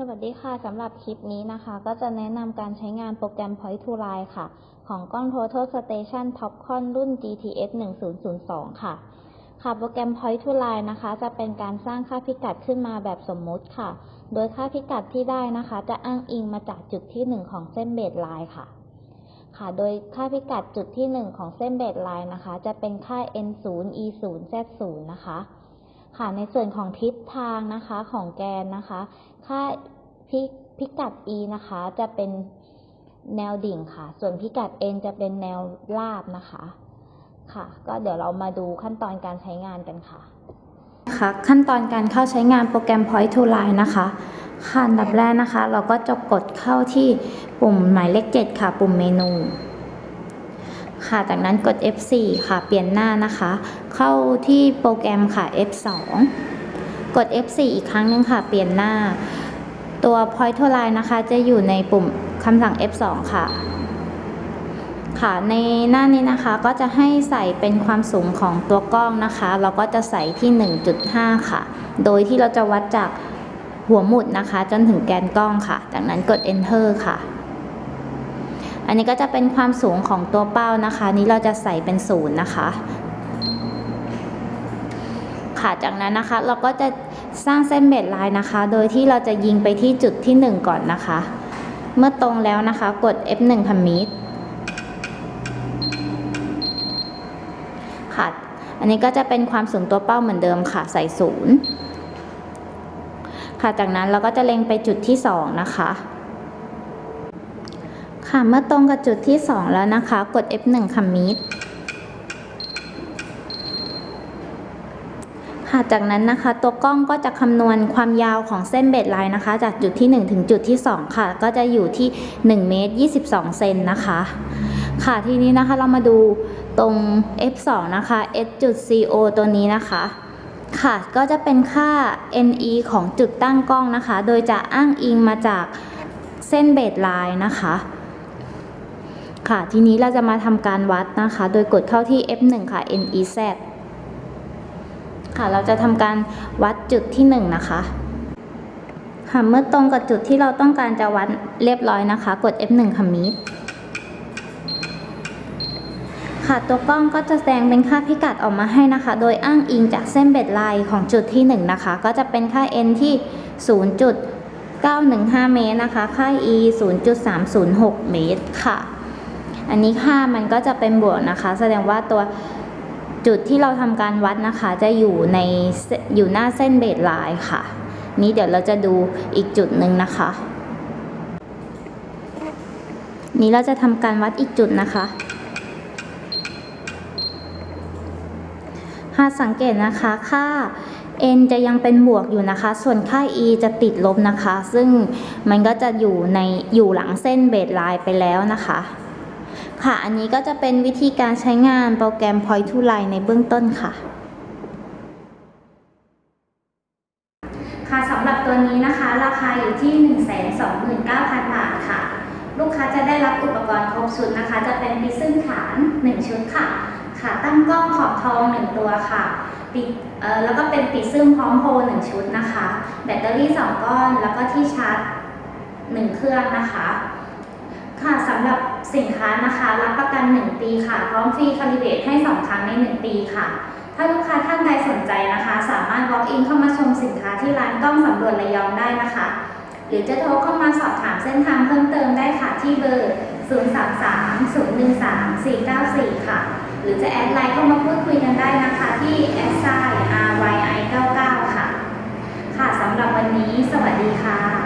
สวัสดีค่ะ สำหรับคลิปนี้นะคะ ก็จะแนะนำการใช้งานโปรแกรม Point to Line ค่ะ ของกล้อง Total Station Topcon รุ่น GTS 1002 ค่ะ ค่ะ โปรแกรม Point to Line นะคะ จะเป็นการสร้างค่าพิกัดขึ้นมาแบบสมมุติค่ะ โดยค่าพิกัดที่ได้นะคะ จะอ้างอิงมาจากจุดที่ 1 ของเส้นเบสไลน์ค่ะ ค่ะ โดยค่าพิกัดจุดที่ 1 ของเส้นเบสไลน์นะคะ จะเป็นค่า n0 e0 z0 นะคะ ค่ะในส่วนของทิศทางนะคะของแกนนะคะ ค่าพิพิกัด e นะคะจะเป็นแนวดิ่งค่ะ ส่วนพิกัด n จะเป็นแนวราบนะคะค่ะ ก็เดี๋ยวเรามาดูขั้นตอนการใช้งานกันค่ะค่ะขั้นตอนการเข้าใช้งานโปรแกรม Point to Line นะคะค่ะอันดับแรกนะคะ เราก็จะกดเข้าที่ปุ่มหมายเลข 7 ค่ะ ปุ่มเมนู ค่ะ จากนั้นกด F4 ค่ะ เปลี่ยนหน้านะคะ เข้าที่โปรแกรมค่ะ F2 กด F4 อีกครั้งหนึงค่ะ เปลี่ยนหน้า ตัว Point to Line นะคะ จะอยู่ในปุ่มคำสั่ง F2 ค่ะ ค่ะ ในหน้านี้นะคะ ก็จะให้ใส่เป็นความสูงของตัวกล้องนะคะ เราก็จะใส่ที่ 1.5 ค่ะ โดยที่เราจะวัดจากหัวหมุดนะคะ จนถึงแกนกล้องค่ะ จากนั้นกด enter ค่ะ อันนี้ก็จะเป็นความสูงของตัวเป้านะคะ นี้เราจะใส่เป็นศูนย์นะคะ ค่ะจากนั้นนะคะเราก็จะสร้างเส้นเบสไลน์นะคะ โดยที่เราจะยิงไปที่จุดที่ 1 ก่อนนะคะ เมื่อตรงแล้วนะคะกด F1 commit ค่ะอันนี้ก็จะเป็นความสูงตัวเป้าเหมือนเดิมค่ะใส่ศูนย์ค่ะจากนั้นเราก็จะเล็งไปจุดที่ 2 นะคะ ค่ะเมื่อตรงกับจุดที่ 2 แล้วนะคะ กด F1 commit ค่ะจากนั้นนะคะ ตัวกล้องก็จะคำนวณความยาวของเส้นเบสไลน์นะคะ จากจุดที่ 1 ถึงจุดที่ 2 ค่ะ ก็จะอยู่ที่ 1 เมตร 22 เซนนะคะ ค่ะทีนี้นะคะเรามาดูตรง f2 นะคะ s.co ตัวนี้นะคะค่ะ ก็จะเป็นค่า ne ของจุดตั้งกล้องนะคะ โดยจะอ้างอิงมาจากเส้นเบสไลน์นะคะ ค่ะ ทีนี้เราจะมาทำการวัดนะคะ โดยกดเข้าที่ f1 ค่ะ nez ค่ะ เราจะทำการวัดจุดที่ 1 นะคะ ค่ะ เมื่อตรงกับจุดที่เราต้องการจะวัดเรียบร้อยนะคะ กด f1 commit ค่ะ ตัวกล้องก็จะแสดงเป็นค่าพิกัดออกมาให้นะคะ โดยอ้างอิงจากเส้นเบสไลน์ของจุดที่ 1 นะคะ ก็จะเป็นค่า n ที่ 0.915 เมตรนะคะ ค่า e 0.306 เมตรค่ะ อันนี้ค่ามันก็จะเป็นบวกนะคะ แสดงว่าตัวจุดที่เราทำการวัดนะคะ จะอยู่ในอยู่หน้าเส้นเบสไลน์ค่ะ นี้เดี๋ยวเราจะดูอีกจุดหนึ่งนะคะ นี้เราจะทำการวัดอีกจุดนะคะหากสังเกตนะคะค่า n จะยังเป็นบวกอยู่นะคะ ส่วนค่า e จะติดลบนะคะ ซึ่งมันก็จะอยู่ในอยู่หลังเส้นเบสไลน์ไปแล้วนะคะ ค่ะ อันนี้ก็จะเป็นวิธีการใช้งานโปรแกรม Point to Line ในเบื้องต้นค่ะ ค่ะสำหรับตัวนี้นะคะ ราคาอยู่ที่ 129,000 บาทค่ะ ลูกค้าจะได้รับอุปกรณ์ครบชุดนะคะ จะเป็นปิซึ่งฐาน 1 ชุดค่ะ ขาตั้งกล้องขอบทอง 1 ตัวค่ะปิแล้วก็เป็นปิซึ่งพร้อมโพล1ชุดนะคะ แบตเตอรี่ 2 ก้อน แล้วก็ที่ชาร์จ 1 เครื่องนะคะ ค่ะสำหรับสินค้านะคะรับประกัน 1 ปีค่ะ พร้อมฟรีคาลิเบตให้ 2 ครั้งใน 1 ปีค่ะ ถ้าลูกค้าท่านใดสนใจนะคะ สามารถล็อกอินเข้ามาชมสินค้าที่ร้านกล้องสำรวจระยองได้นะคะ หรือจะโทรเข้ามาสอบถามเส้นทางเพิ่มเติมได้ค่ะที่เบอร์ 033-013-494 ค่ะ หรือจะแอดไลน์เข้ามาพูดคุยกันได้นะคะที่ s i r y i 9 9ค่ะ ค่ะสำหรับวันนี้สวัสดีค่ะ